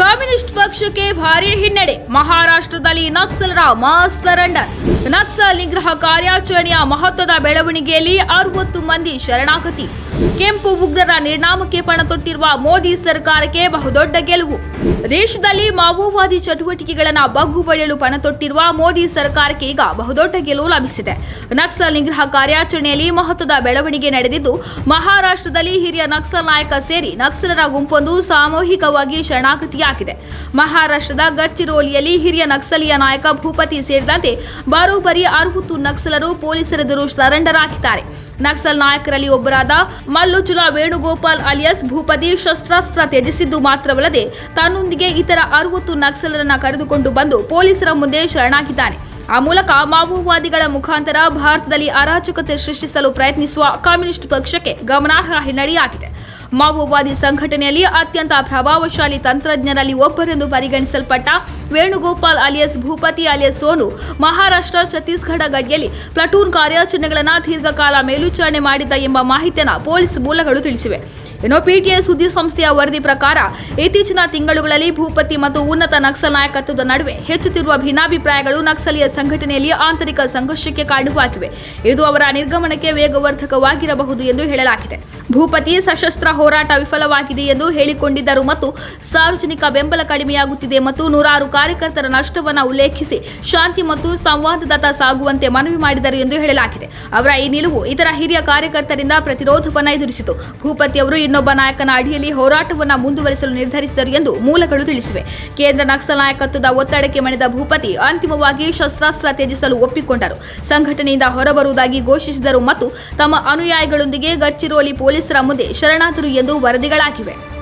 ক ಕಮ್ಯುನಿಸ್ಟ್ ಪಕ್ಷಕ್ಕೆ ಭಾರಿ ಹಿನ್ನಡೆ. ಮಹಾರಾಷ್ಟ್ರದಲ್ಲಿ ನಕ್ಸಲರ ಮಾಸ್ ಸರೆಂಡರ್ ನಕ್ಸಲ್ ನಿಗ್ರಹ ಕಾರ್ಯಾಚರಣೆಯ ಮಹತ್ವದ ಬೆಳವಣಿಗೆಯಲ್ಲಿ ಅರವತ್ತು ಮಂದಿ ಶರಣಾಗತಿ. ಕೆಂಪು ಉಗ್ರರ ಪಣ ತೊಟ್ಟಿರುವ ಮೋದಿ ಸರ್ಕಾರಕ್ಕೆ ಬಹುದೊಡ್ಡ ಗೆಲುವು. ದೇಶದಲ್ಲಿ ಮಾವೋವಾದಿ ಚಟುವಟಿಕೆಗಳನ್ನು ಬಗ್ಗು ಪಣ ತೊಟ್ಟಿರುವ ಮೋದಿ ಸರ್ಕಾರಕ್ಕೆ ಈಗ ಬಹುದೊಡ್ಡ ಗೆಲುವು ಲಭಿಸಿದೆ. ನಕ್ಸಲ್ ನಿಗ್ರಹ ಕಾರ್ಯಾಚರಣೆಯಲ್ಲಿ ಮಹತ್ವದ ಬೆಳವಣಿಗೆ ನಡೆದಿದ್ದು, ಮಹಾರಾಷ್ಟ್ರದಲ್ಲಿ ಹಿರಿಯ ನಕ್ಸಲ್ ನಾಯಕ ಸೇರಿ ನಕ್ಸಲರ ಗುಂಪೊಂದು ಸಾಮೂಹಿಕವಾಗಿ ಶರಣಾಗತಿಯಾಗಿದೆ. ಮಹಾರಾಷ್ಟ್ರದ ಗಡ್ಚಿರೋಲಿಯಲ್ಲಿ ಹಿರಿಯ ನಕ್ಸಲೀಯ ನಾಯಕ ಭೂಪತಿ ಸೇರಿದಂತೆ ಬಾರೋಬರಿ ಅರವತ್ತು ನಕ್ಸಲರು ಪೊಲೀಸರೆದುರು ಸರೆಂಡರ್ ನಕ್ಸಲ್ ನಾಯಕರಲ್ಲಿ ಒಬ್ಬರಾದ ಮಲ್ಲುಚುಲ ವೇಣುಗೋಪಾಲ್ ಅಲಿಯಸ್ ಭೂಪತಿ ಶಸ್ತ್ರಾಸ್ತ್ರ ತ್ಯಜಿಸಿದ್ದು ಮಾತ್ರವಲ್ಲದೆ ತನ್ನೊಂದಿಗೆ ಇತರ ಅರವತ್ತು ನಕ್ಸಲರನ್ನ ಕರೆದುಕೊಂಡು ಬಂದು ಪೊಲೀಸರ ಮುಂದೆ ಶರಣಾಗಿದ್ದಾನೆ. ಆ ಮೂಲಕ ಮಾವೋವಾದಿಗಳ ಮುಖಾಂತರ ಭಾರತದಲ್ಲಿ ಅರಾಜಕತೆ ಸೃಷ್ಟಿಸಲು ಪ್ರಯತ್ನಿಸುವ ಕಮ್ಯುನಿಸ್ಟ್ ಪಕ್ಷಕ್ಕೆ ಗಮನಾರ್ಹ ಹಿನ್ನಡೆಯಾಗಿದೆ. ಮಾವೋವಾದಿ ಸಂಘಟನೆಯಲ್ಲಿ ಅತ್ಯಂತ ಪ್ರಭಾವಶಾಲಿ ತಂತ್ರಜ್ಞರಲ್ಲಿ ಒಬ್ಬರೆಂದು ಪರಿಗಣಿಸಲ್ಪಟ್ಟ ವೇಣುಗೋಪಾಲ್ ಅಲಿಯಸ್, ಭೂಪತಿ ಅಲಿಯಸ್ ಸೋನು ಮಹಾರಾಷ್ಟ್ರ, ಛತ್ತೀಸ್ಗಢ ಗಡಿಯಲ್ಲಿ ಪ್ಲಟೂನ್ ಕಾರ್ಯಾಚರಣೆಗಳನ್ನು ದೀರ್ಘಕಾಲ ಮೇಲ್ವಿಚಾರಣೆ ಮಾಡಿದ್ದ ಎಂಬ ಮಾಹಿತಿಯನ್ನು ಪೊಲೀಸ್ ಮೂಲಗಳು ತಿಳಿಸಿವೆ. ಇನ್ನು ಪಿಟಿಐ ಸುದ್ದಿ ಸಂಸ್ಥೆಯ ವರದಿ ಪ್ರಕಾರ, ಇತ್ತೀಚಿನ ತಿಂಗಳುಗಳಲ್ಲಿ ಭೂಪತಿ ಮತ್ತು ಉನ್ನತ ನಕ್ಸಲ್ ನಾಯಕತ್ವದ ನಡುವೆ ಹೆಚ್ಚುತ್ತಿರುವ ಭಿನ್ನಾಭಿಪ್ರಾಯಗಳು ನಕ್ಸಲೀಯ ಸಂಘಟನೆಯಲ್ಲಿ ಆಂತರಿಕ ಸಂಘರ್ಷಕ್ಕೆ ಕಾರಣವಾಗಿವೆ ಇದು ಅವರ ನಿರ್ಗಮನಕ್ಕೆ ವೇಗವರ್ಧಕವಾಗಿರಬಹುದು ಎಂದು ಹೇಳಲಾಗಿದೆ. ಭೂಪತಿ ಸಶಸ್ತ್ರ ಹೋರಾಟ ವಿಫಲವಾಗಿದೆ ಎಂದು ಹೇಳಿಕೊಂಡಿದ್ದರು ಮತ್ತು ಸಾರ್ವಜನಿಕ ಬೆಂಬಲ ಕಡಿಮೆಯಾಗುತ್ತಿದೆ ಮತ್ತು ನೂರಾರು ಕಾರ್ಯಕರ್ತರ ನಷ್ಟವನ್ನು ಉಲ್ಲೇಖಿಸಿ ಶಾಂತಿ ಮತ್ತು ಸಂವಾದದತ್ತ ಸಾಗುವಂತೆ ಮನವಿ ಮಾಡಿದರು ಎಂದು ಹೇಳಲಾಗಿದೆ. ಅವರ ಈ ನಿಲುವು ಇತರ ಹಿರಿಯ ಕಾರ್ಯಕರ್ತರಿಂದ ಪ್ರತಿರೋಧವನ್ನು ಎದುರಿಸಿತು. ಭೂಪತಿ ಅವರು ಇನ್ನೊಬ್ಬ ನಾಯಕನ ಅಡಿಯಲ್ಲಿ ಹೋರಾಟವನ್ನು ಮುಂದುವರಿಸಲು ನಿರ್ಧರಿಸಿದರು ಎಂದು ಮೂಲಗಳು ತಿಳಿಸಿವೆ. ಕೇಂದ್ರ ನಕ್ಸಲ್ ನಾಯಕತ್ವದ ಒತ್ತಡಕ್ಕೆ ಮಣಿದ ಭೂಪತಿ ಅಂತಿಮವಾಗಿ ಶಸ್ತ್ರಾಸ್ತ್ರ ತ್ಯಜಿಸಲು ಒಪ್ಪಿಕೊಂಡರು. ಸಂಘಟನೆಯಿಂದ ಹೊರಬರುವುದಾಗಿ ಘೋಷಿಸಿದರು ಮತ್ತು ತಮ್ಮ ಅನುಯಾಯಿಗಳೊಂದಿಗೆ ಗಡ್ಚಿರೋಲಿ ಪೊಲೀಸರ ಮುಂದೆ ಶರಣಾದರು ಎಂದು ವರದಿಗಳಾಗಿವೆ.